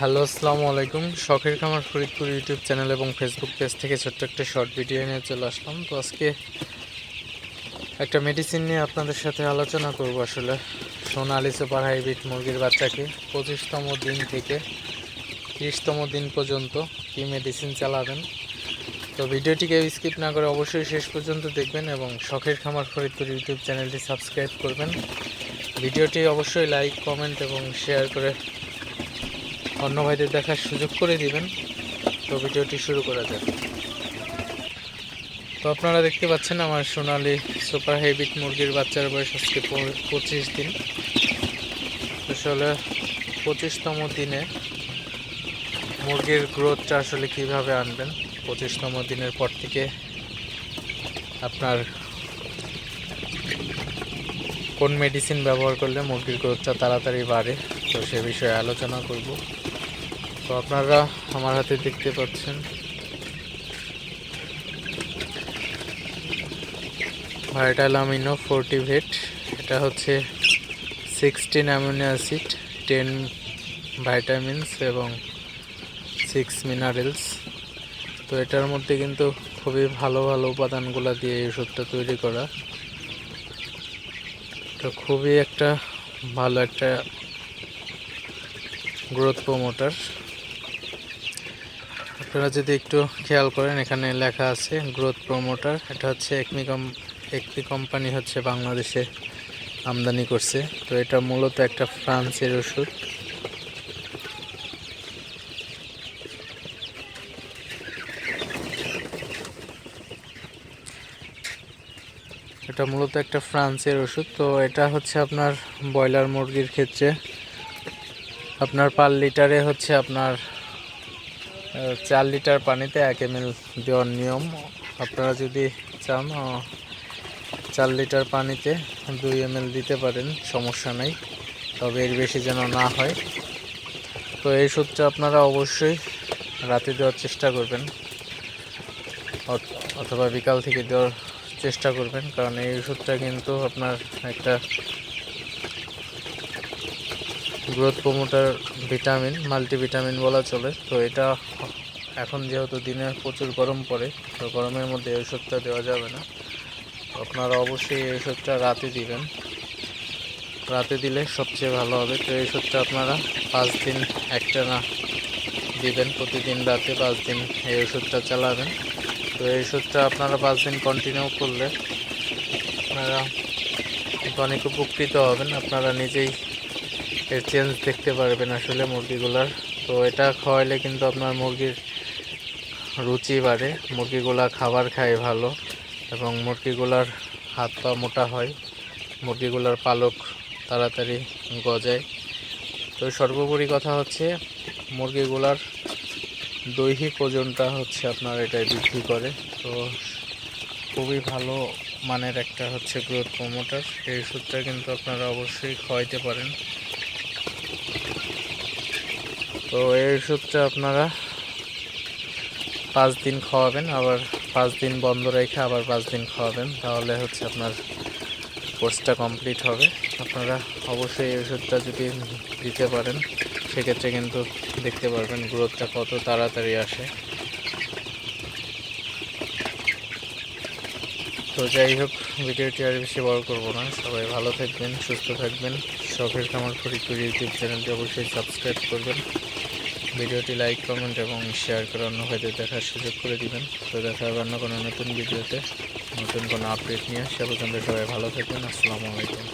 Hello, আসসালামু আলাইকুম। শখের খামার ফরিদপুর ইউটিউব চ্যানেল এবং ফেসবুক পেজ থেকে ছোট্ট একটা শর্ট ভিডিও নিয়ে চলে আসলাম। তো আজকে একটা মেডিসিন নিয়ে আপনাদের সাথে আলোচনা করব আসলে। সোনালি সুপার হাইব্রিড মুরগির বাচ্চাকে পঁচিশতম দিন থেকে তিরিশতম দিন পর্যন্ত কী মেডিসিন চালাবেন? তো ভিডিওটিকে স্কিপ না করে অবশ্যই শেষ পর্যন্ত দেখবেন এবং শখের খামার ফরিদপুর ইউটিউব চ্যানেলটি সাবস্ক্রাইব করবেন। ভিডিওটি অবশ্যই লাইক কমেন্ট এবং শেয়ার করে অন্য ভাইদের দেখার সুযোগ করে দিবেন। তো ভিডিওটি শুরু করা যাক। তো আপনারা দেখতে পাচ্ছেন আমার সোনালি সুপার হেভিট মুরগির বাচ্চার বয়স আজকে পঁচিশ দিন। আসলে পঁচিশতম দিনে মুরগির গ্রোথটা আসলে কীভাবে আনবেন? পঁচিশতম দিনের পর থেকে আপনার কোন মেডিসিন ব্যবহার করলে মুরগির গ্রোথটা তাড়াতাড়ি বাড়ে, তো সে বিষয়ে আলোচনা করব। তো আপনারা আমার হাতে দেখতে পাচ্ছেন। ভাইটাল আমিনো ফোরটিভেট, এটা হচ্ছে sixteen amino acid, ten vitamins এবং সিক্স মিনারেলস। তো এটার মধ্যে কিন্তু খুবই ভালো ভালো উপাদানগুলো দিয়ে এই ওষুধটা তৈরি করা। তো খুবই একটা ভালো একটা গ্রোথ প্রমোটার আপনারা যদি একটু খেয়াল করেন, এখানে লেখা আছে গ্রোথ প্রমোটার। এটা হচ্ছে একমি কম, একমি কোম্পানি হচ্ছে বাংলাদেশে আমদানি করছে। তো এটা মূলত একটা ফ্রান্সের ওষুধ। এটা মূলত একটা ফ্রান্সের ওষুধ। তো এটা হচ্ছে আপনার ব্রয়লার মুরগির ক্ষেত্রে। আপনার পার লিটারে হচ্ছে আপনার চার লিটার পানিতে এক এম দেওয়ার নিয়ম। আপনারা যদি চান চার লিটার পানিতে দুই এম দিতে পারেন, সমস্যা নেই। তবে এর বেশি যেন না হয়। তো এই ওষুধটা আপনারা অবশ্যই রাতে দেওয়ার চেষ্টা করবেন। অথ- অথবা বিকাল থেকে দেওয়ার চেষ্টা করবেন। কারণ এই ওষুধটা কিন্তু আপনার একটা গ্রোথ প্রমোটার ভিটামিন, মাল্টিভিটামিন বলা চলে। তো এটা এখন যেহেতু দিনে প্রচুর গরম পড়ে, তো গরমের মধ্যে এই ওষুধটা দেওয়া যাবে না। আপনারা অবশ্যই এই ওষুধটা রাতে দিবেন। রাতে দিলে সবচেয়ে ভালো হবে। তো এই ওষুধটা আপনারা পাঁচ দিন একটা না দিবেন, প্রতিদিন রাতে পাঁচ দিন এই ওষুধটা চালাবেন। তো এই ওষুধটা আপনারা পাঁচ দিন কন্টিনিউ করলে আপনারা অনেক উপকৃত হবেন। আপনারা নিজেই এর চেঞ্জ দেখতে পারবেন আসলে মুরগিগুলার। তো এটা খাওয়াইলে কিন্তু আপনার মুরগির রুচি বাড়ে। মুরগিগুলা খাবার খায় ভালো এবং মুরগিগুলার হাত পা মোটা হয়। মুরগিগুলার পালক তাড়াতাড়ি গজায়। তো সর্বোপরি কথা হচ্ছে, মুরগিগুলার দৈহিক ওজনটা হচ্ছে আপনার এটাই বৃদ্ধি করে। তো খুবই ভালো মানের একটা হচ্ছে গ্রোথ প্রমোটার এই ওষুধটা কিন্তু আপনারা অবশ্যই খাওয়াইতে পারেন। তো এই ওষুধটা আপনারা পাঁচ দিন খাওয়াবেন, আবার পাঁচ দিন বন্ধ রেখে আবার পাঁচ দিন খাওয়াবেন, তাহলে হচ্ছে আপনার কোর্সটা কমপ্লিট হবে। আপনারা অবশ্যই এই ওষুধটা যদি দিতে পারেন, সেক্ষেত্রে কিন্তু দেখতে পারবেন গ্রোথটা কত তাড়াতাড়ি আসে। তো যাই হোক, ভিডিওটি আর বেশি বড় করব না। সবাই ভালো থাকবেন, সুস্থ থাকবেন। শখের খামার ফরিদপুর ইউটিউব চ্যানেলটি অবশ্যই সাবস্ক্রাইব করবেন। ভিডিওটি লাইক, কমেন্ট এবং শেয়ার করে অন্য ভাইদের দেখার সুযোগ করে দিবেন। তো দেখা হবে অন্য কোনো নতুন ভিডিওতে। নতুন কোনো আপডেট নিয়ে। সে পর্যন্ত সবাই ভালো থাকবেন। আসসালামু আলাইকুম।